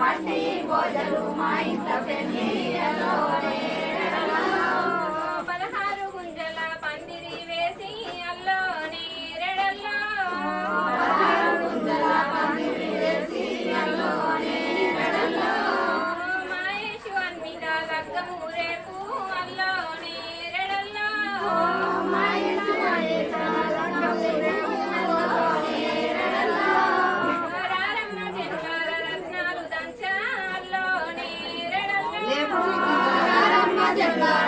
మట్టి భోజలు మా ఇంట్లో పెళ్ళి 看见了。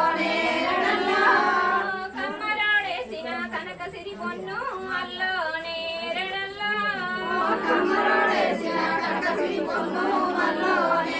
కుంకుమలోనే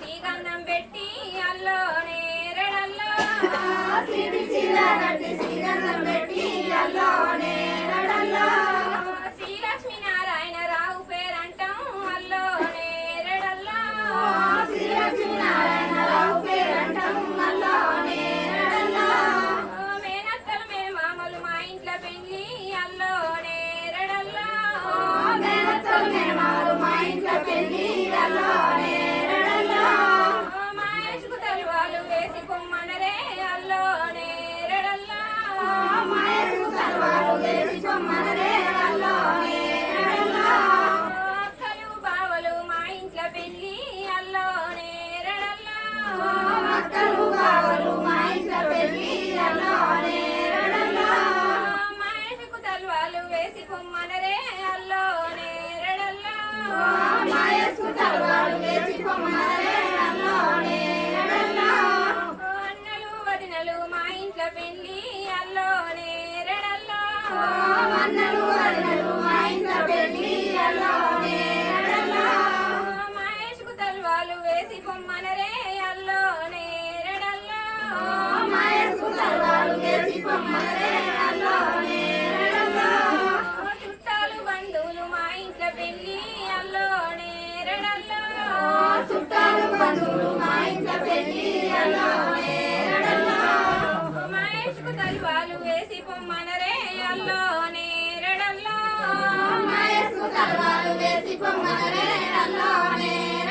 శ్రీగంధం పెట్టి అల్లో నేరడల్లో శ్రీగంధం పెట్టి అల్లో నేరడల్లో చేసి పొమ్మనరే అల్లో నేరడల్లో వేసి పొమ్మనరే అల్లో నేర